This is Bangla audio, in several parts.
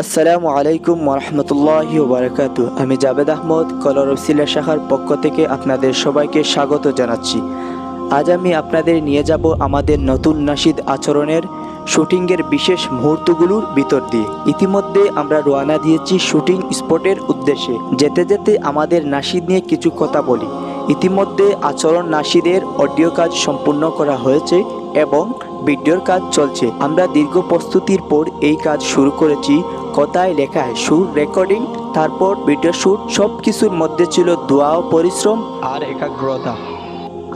আসসালামু আলাইকুম ওরহমতুল্লাহি ওবরাকাত আমি জাবেদ আহমদ কলরব সিলেট শাখার পক্ষ থেকে আপনাদের সবাইকে স্বাগত জানাচ্ছি। আজ আমি আপনাদের নিয়ে যাব আমাদের নতুন নাসিদ আচরণের, শুটিংয়ের বিশেষ মুহূর্তগুলোর ভিতর দিয়ে। ইতিমধ্যে আমরা রওনা দিয়েছি শুটিং স্পটের উদ্দেশ্যে। যেতে যেতে আমাদের নাসিদ নিয়ে কিছু কথা বলি। ইতিমধ্যে আচরণ নাসিদের অডিও কাজ সম্পূর্ণ করা হয়েছে এবং ভিডিওর কাজ চলছে। আমরা দীর্ঘ প্রস্তুতির পর এই কাজ শুরু করেছি। কথায় লেখায় সুর, রেকর্ডিং, তারপর ভিডিও শ্যুট সব কিছুর মধ্যে ছিল দোয়া ও পরিশ্রম আর একাগ্রতা।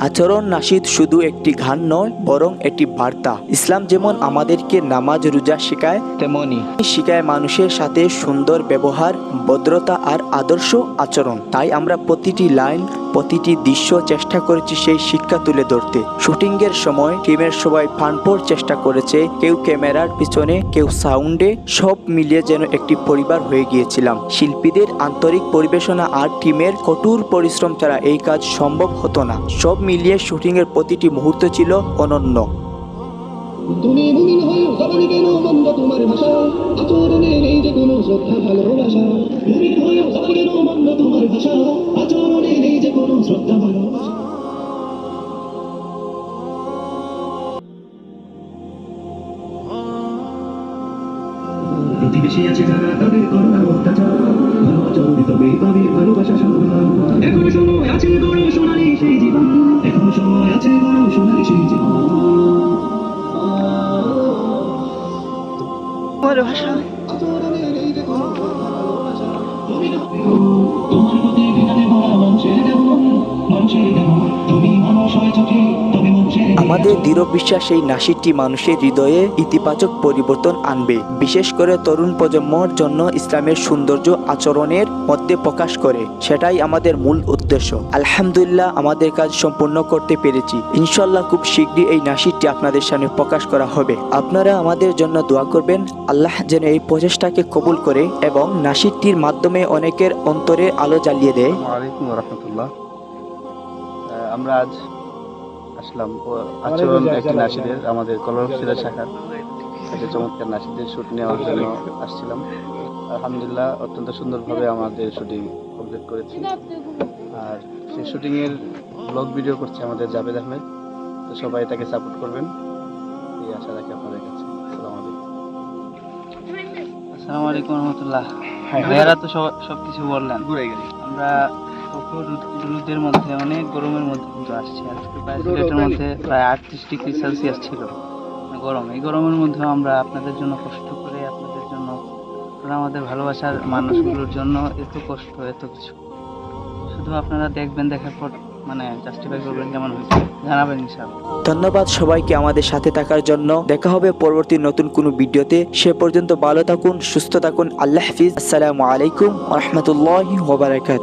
আচরণ নাশিদ শুধু একটি গান নয়, বরং একটি বার্তা। ইসলাম যেমন আমাদেরকে নামাজ, রোজা শেখায়, তেমনি শিখায় মানুষের সাথে সুন্দর ব্যবহার, ভদ্রতা আর আদর্শ আচরণ। তাই আমরা প্রতিটি লাইন প্রতিটি দৃশ্য চেষ্টা করেছি সেই শিক্ষা তুলে ধরতে। শুটিংয়ের সময় টিমের সবাই ফানপোর চেষ্টা করেছে, কেউ ক্যামেরার পিছনে, কেউ সাউন্ডে, সব মিলিয়ে যেন একটি পরিবার হয়ে গিয়েছিলাম। শিল্পীদের আন্তরিক পরিবেশনা আর টিমের কঠোর পরিশ্রম ছাড়া এই কাজ সম্ভব হতো না। সব মিলিয়ে শুটিংয়ের প্রতিটি মুহূর্ত ছিল অনন্য। তুমি কেন মন্দ তোমার ভাষা। আচরণে নেই যে কোনো শ্রদ্ধা, ভালোবাসা। কেন মন্দ তোমার ভাষা। আচরণে কোনো শ্রদ্ধা ভালোবাসা প্রতিবেশী আছে যারা তাদের করোনা অত্যাচার। ভালো আচরণে তবে পাবে ভালোবাসা সম্মান এখনও সময় আছে বড় সোনালি সেই জীবন। এখনও সময় আছে বড় সোনালি সেই জীবন। তোমার প্রতি ঘৃণাতে ভরা মানুষের আমাদের দৃঢ় বিশ্বাস এই নাসিরটি মানুষের হৃদয়ে ইতিবাচক পরিবর্তন আনবে। বিশেষ করে তরুণ প্রজন্মর জন্য ইসলামের সৌন্দর্য আচরণের মধ্যে প্রকাশ করে। সেটাই আমাদের মূল উদ্দেশ্য। আলহামদুলিল্লাহ আমাদের কাজ সম্পূর্ণ করতে পেরেছি। ইনশাল্লাহ খুব শীঘ্রই এই নাসিরটি আপনাদের সামনে প্রকাশ করা হবে। আপনারা আমাদের জন্য দোয়া করবেন আল্লাহ যেন এই প্রচেষ্টাকে কবুল করে এবং নাসিরটির মাধ্যমে অনেকের অন্তরে আলো জ্বালিয়ে দেয়। রহমতুল্লাহ। আমরা আজ আসলাম। আচরণ একটি নাসিদের আমাদের কলরব সিলেট শাখার একটা চমৎকার নাসিদের শুট নেওয়ার জন্য আসছিলাম। আলহামদুলিল্লাহ অত্যন্ত সুন্দরভাবে আমাদের শুটিং কমপ্লিট করেছি। আর সেই শুটিংয়ের ব্লগ ভিডিও করছে আমাদের জাভেদ আহমেদ। তো সবাই তাকে সাপোর্ট করবেন। এই আশা রাখি আপনাদের কাছে। আসসালামু আলাইকুম। আসসালামু আলাইকুম রহমতুল্লাহ। ভাইয়ারা তো সব- সবকিছু বললেন। আমরা রোদের মধ্যে অনেক গরমের মধ্যে কিন্তু আসছি। আজকে প্রায় সিলেটের মধ্যে প্রায় আটত্রিশ ডিগ্রি সেলসিয়াস ছিল। গরম এই গরমের মধ্যেও আমরা আপনাদের জন্য কষ্ট করে আপনাদের জন্য আমাদের ভালোবাসার মানুষগুলোর জন্য এত কষ্ট এত কিছু। শুধু আপনারা দেখবেন দেখার পর মানে জাস্টিফাই করবেন কেমন হয়েছে জানাবেন ইনশাআল্লাহ। ধন্যবাদ সবাইকে আমাদের সাথে থাকার জন্য। দেখা হবে পরবর্তী নতুন কোনো ভিডিওতে। সে পর্যন্ত ভালো থাকুন সুস্থ থাকুন। আল্লাহ হাফিজ। আসসালামু আলাইকুম রহমতুল্লাহ ওবরাকাত